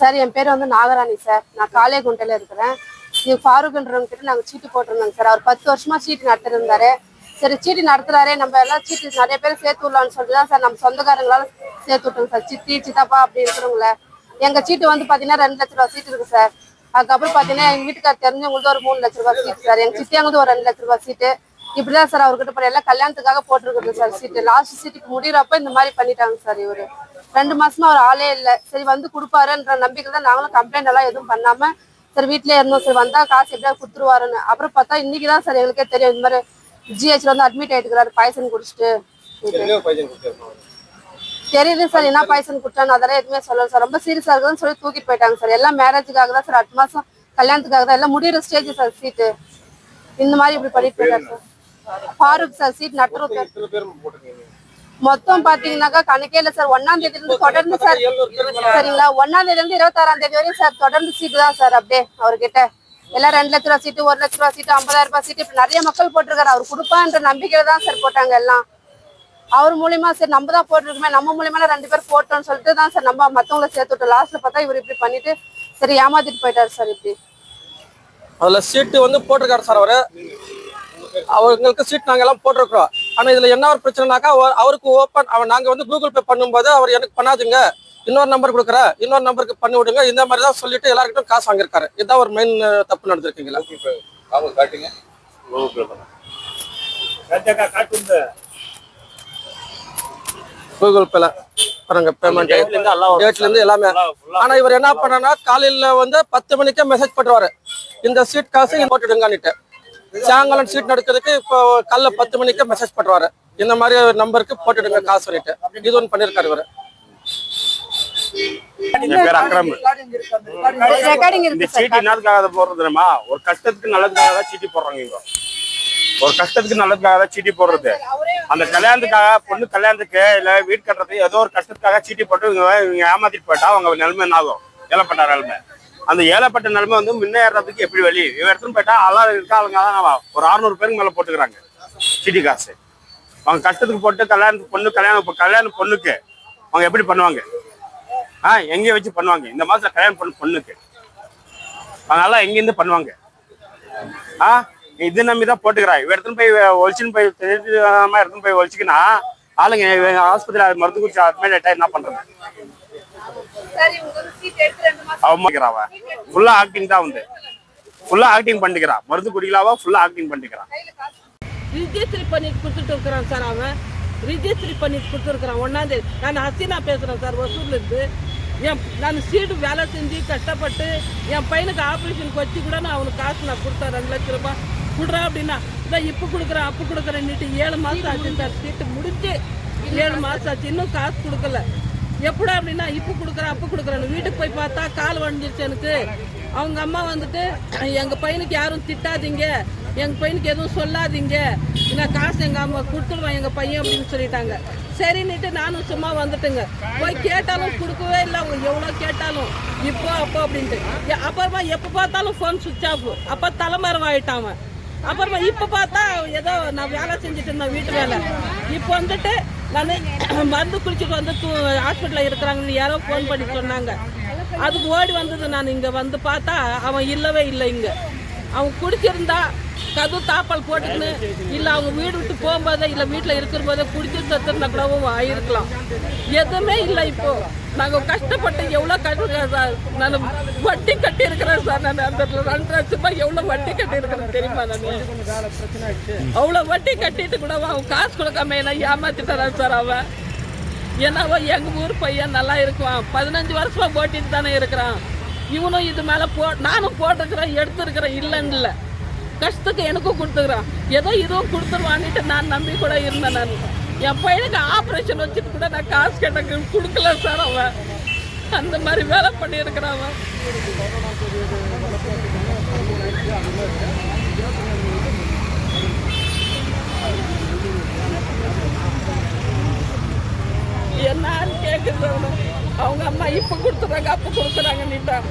Sir என் பேர் வந்து நாகராணி sir. நான் காளியகுண்டையில இருக்கிறேன். இது ஃபாரூக்ன்றவங்க கிட்ட நாங்கள் சீட்டு போட்டிருந்தோங்க சார். அவர் பத்து வருஷமா சீட்டு நடத்திருந்தாரு. சரி சீட்டு நடத்துறாரே. நம்ம எல்லாம் சீட்டு நிறைய பேர் சேர்த்து விடலாம்னு சொல்லிட்டு தான் சார் நம்ம சொந்தக்காரங்களால சேர்த்து விட்டோம் சார். சித்தி சித்தப்பா அப்படி இருக்கிறவங்கள. எங்க சீட்டு வந்து பாத்தீங்கன்னா ரெண்டு லட்ச ரூபா சீட்டு இருக்கு சார். அதுக்கப்புறம் பாத்தீங்கன்னா எங்க வீட்டுக்கார் தெரிஞ்சவங்களுக்கு ஒரு மூணு லட்ச ரூபா சீட்டு சார். எங்க சித்தியாங்களுக்கு ஒரு ரெண்டு லட்ச ரூபா சீட்டு. இப்படிதான் சார் அவர்கிட்ட போய் எல்லாம் கல்யாணத்துக்காக போட்டிருக்குது சார் சீட்டு லாஸ்ட் சீட்டுக்கு முடியறப்ப இந்த மாதிரி பண்ணிட்டாங்க சார் இவரு. ரெண்டு மாசமா அவர் ஆளே இல்ல. சரி வந்து கொடுப்பாருன்ற நம்பிக்கை தான் நாங்களும் கம்ப்ளைண்ட் எல்லாம் எதுவும் பண்ணாம சரி வீட்லயே இருந்தோம் சரி. வந்தா காசு எப்படியா கொடுத்துருவாருன்னு. அப்புறம் பார்த்தா இன்னைக்கு தான் சார் எங்களுக்கே தெரியும். இந்த மாதிரி ஜிஹெச்ல வந்து அட்மிட் ஆயிட்டுக்கிறாரு. பாய்சன் குடிச்சிட்டு. தெரியுது சார். என்ன பாய்சன் குடிச்சான்னு அதெல்லாம் எதுவுமே சொல்லல சார். ரொம்ப சீரியஸா இருக்குதுன்னு சொல்லி தூக்கிட்டு போயிட்டாங்க சார். எல்லாம் மேரேஜுக்காக தான் சார். அடுத்த மாசம் கல்யாணத்துக்காக தான். எல்லாம் முடியிற ஸ்டேஜ் சார் சீட்டு இந்த மாதிரி இப்படி பண்ணிட்டு போயிட்டாரு சார். ஃபாரூக் சார் சீட் நட்டுரு மொத்தம் பாத்தீங்கன்னாக்கா கணக்கே இல்ல சார் ஒன்னாம் தேதியில இருந்து தொடர்ந்து சார் சரிங்களா? ஒன்னாம் தேதியில இருந்து இருபத்தாறாம் தேதி வரையும் சார் தொடர்ந்து சீட்டு தான் சார் அப்படியே அவர்கிட்ட. எல்லாம் ரெண்டு லட்ச ரூபா சீட்டு ஒரு லட்ச ரூபா சீட்டு ஐம்பதாயிரம் ரூபாய் சீட்டு இப்படி நிறைய மக்கள் போட்டிருக்காரு. அவர் கொடுப்பான்ற நம்பிக்கையில தான் சார் போட்டாங்க எல்லாம். அவர் மூலியமா சரி நம்ம தான் போட்டிருக்கோமே நம்ம மூலியமா ரெண்டு பேர் போட்டோம்னு சொல்லிட்டு தான் சார் நம்ம மத்தவங்கள சேர்த்து விட்டோம் லாஸ்ட்ல பார்த்தா இவர் இப்படி பண்ணிட்டு சரி ஏமாத்திட்டு போயிட்டாரு சார் இப்படி. அதுல சீட்டு வந்து போட்டிருக்காரு சார் அவரு. அவங்களுக்கு சீட் நாங்க எல்லாம் போட்டிருக்கிறோம். ஆனா இதுல என்ன ஒரு பிரச்சனைனாக்கா அவர்- அவருக்கு ஓப்பன் அவன் நாங்க வந்து கூகுள் பே பண்ணும்போது அவர் எனக்கு பண்ணாதுங்க. இன்னொரு நம்பர் கொடுக்குறேன் இன்னொரு நம்பருக்கு பண்ணி விடுங்க. இந்த மாதிரி தான் சொல்லிட்டு எல்லாருக்கிட்டும் காசு வாங்கியிருக்காரு. இதுதான் ஒரு மெயின் தப்பு நடந்திருக்கீங்களா? காட்டுங்க. கூகுள் பேல பாருங்க பேமெண்ட் டேட்ல இருந்து எல்லாமே ஆனா இவர் என்ன பண்ணனா காலையில வந்து பத்து மணிக்கே மெசேஜ் பண்ணுவாரு இந்த சீட் காசு இங்க போட்டுடுங்கன்னுட்டு. சாயங்காலம் சீட் நடக்கிறதுக்கு இப்போ காலைல பத்து மணிக்கு மெசேஜ் பண்ணுவாரு இந்த மாதிரி நம்பருக்கு போட்டுடுங்க காசு சொல்லிட்டு. இது ஒன்று பண்ணிருக்காரு இவரு. இந்த சீட்டு என்னதுக்காக போடுறது தெரியுமா? ஒரு கஷ்டத்துக்கு நல்லதுக்காக தான் சீட்டி போடுறாங்க இங்க ஒரு கஷ்டத்துக்கு நல்லதுக்காக தான் சீட்டி போடுறது. அந்த கல்யாணத்துக்காக பொண்ணு கல்யாணத்துக்கு இல்ல வீடு கட்டுறதுக்கு ஏதோ ஒரு கஷ்டத்துக்காக சீட்டி போட்டு இவங்க ஏமாத்திட்டு போயிட்டா அவங்க நிலைமை என்ன ஆகும் ஏழப்பட்ட நிலைமை. அந்த ஏழைப்பட்ட நிலைமை வந்து முன்னேறதுக்கு எப்படி வழி? இவன் எடுத்துன்னு போயிட்டா எல்லாம் இருக்கா ஆளுங்க ஒரு அறுநூறு பேருக்கு மேல போட்டுக்கிறாங்க சிட்டி காசு. அவங்க கஷ்டத்துக்கு போட்டு கல்யாணத்துக்கு பொண்ணு கல்யாணம் இப்போ கல்யாணம் பொண்ணுக்கு அவங்க எப்படி பண்ணுவாங்க? ஆ எங்கேயே வச்சு பண்ணுவாங்க. இந்த மாதத்தில் கல்யாணம் பண்ண பொண்ணுக்கு. அதனால எங்கேருந்து பண்ணுவாங்க? ஆ இது நம்பி தான் போட்டுக்கிறா இவ எடுத்துன்னு போய் ஒழிச்சுன்னு போய் தெரியாம எடுத்துன்னு போய் ஒழிச்சிக்கினா ஆளுங்க இவங்க ஆஸ்பத்திரி மருந்து குடிச்சு அட்மிட் ஆயிட்டா என்ன பண்றது சரி உங்களுக்கு சீட் எடுத்து ரெண்டு மாசம் அவமாக்கிறாவ ஃபுல்லா ஆக்டிங் தான் வந்து ஃபுல்லா ஆக்டிங் பண்ணிக்கிறா மருந்து குடிக்கலாவா? ஃபுல்லா ஆக்டிங் பண்ணிக்கிறா ரிஜிஸ்ட்ரி பண்ணிட்டு கொடுத்துட்டு இருக்கிறான் சார் அவன். ரிஜிஸ்ட்ரி பண்ணிட்டு கொடுத்துருக்குறான் ஒன்றாந்தேதி நான் ஹசீனா பேசுகிறேன் சார் ஒசூர்ல இருந்து. என் நான் சீடு வேலை செஞ்சு கஷ்டப்பட்டு என் பையனுக்கு ஆப்ரேஷனுக்கு வச்சு கூட நான் அவனுக்கு காசு நான் கொடுத்தேன். ரெண்டு லட்ச ரூபாய். கொடுறா அப்படின்னா இல்லை இப்போ கொடுக்குறேன் அப்போ கொடுக்குறேன்னுட்டு ஏழு மாதம் ஆச்சு சார். சீட்டு முடிஞ்சு ஏழு மாதம் ஆச்சு. இன்னும் காசு கொடுக்கல. எப்படா அப்படின்னா இப்போ கொடுக்குறேன் அப்போ கொடுக்குறேன்னு. வீட்டுக்கு போய் பார்த்தா கால் வண்டிருச்சு எனக்கு. அவங்க அம்மா வந்துட்டு எங்கள் பையனுக்கு யாரும் திட்டாதீங்க. எங்கள் பையனுக்கு எதுவும் சொல்லாதீங்க. நான் காசு எங்கள் அம்மா கொடுத்துருவேன் எங்கள் பையன் அப்படின்னு சொல்லிட்டாங்க. சரின்னுட்டு நானும் சும்மா வந்துட்டுங்க. போய் கேட்டாலும் கொடுக்கவே இல்லை அவங்க. எவ்வளோ கேட்டாலும்? இப்போ அப்போ அப்படின்ட்டு. அப்புறமா எப்போ பார்த்தாலும் ஃபோன் சுவிட்ச் ஆஃப் அப்போ தலைமறைவாயிட்டான் அவன். அப்புறமா இப்போ பார்த்தா ஏதோ நான் வேலை செஞ்சுட்டு இருந்தேன் வீட்டு வேலை. இப்போ வந்துட்டு நான் மருந்து குடிச்சிட்டு வந்து தூ ஹாஸ்பிட்டலில் இருக்கிறாங்கன்னு யாரோ ஃபோன் பண்ணி சொன்னாங்க. அதுக்கு ஓடி வந்தது நான் இங்கே வந்து பார்த்தா அவன் இல்லவே இல்லை இங்கே. அவன் குடிச்சிருந்தா கது தாப்பால் போட்டுக்கின்னு இல்லை அவங்க வீடு விட்டு போகும்போதே இல்லை வீட்டில் இருக்கிற போதே குடிச்சு சத்துருந்தா கூடவும் ஆயிருக்கலாம். எதுவுமே இல்லை இப்போ. நாங்கள் கஷ்டப்பட்டு எவ்வளோ கஷ்டம் சார் நான் வட்டி கட்டி இருக்கிறேன் சார் நான் அந்த ரெண்டு லட்சம் ரூபாய் எவ்வளோ வட்டி கட்டி இருக்கிறேன் தெரியுமா நான்? அவ்வளோ வட்டி கட்டிட்டு கூட அவன் காசு கொடுக்காம என்ன ஏமாத்திட்டான் சார் அவன்? என்னவோ எங்கள் ஊர் பையன் நல்லா இருக்குவான். பதினஞ்சு வருஷமா போட்டிட்டு தானே இருக்கிறான். இவனும் இது மேலே போ நானும் போட்டிருக்கிறேன் எடுத்துருக்கிறேன் இல்லைன்னு இல்லை. கஷ்டத்துக்கு எனக்கும் கொடுத்துக்கிறான். ஏதோ இதுவும் கொடுத்துருவான்னுட்டு நான் நம்பி கூட இருந்தேன் நான். என் பையனுக்கு ஆப்ரேஷன் வச்சுட்டு கூட நான் காசு கேட்டக்கு கொடுக்கல சார் அவன். அந்த மாதிரி வேலை பண்ணியிருக்கிறான் அவன். கேட்குறது அவங்க அம்மா இப்போ கொடுத்துட்றாங்க அப்போ கொடுக்குறாங்கன்னுட்டான்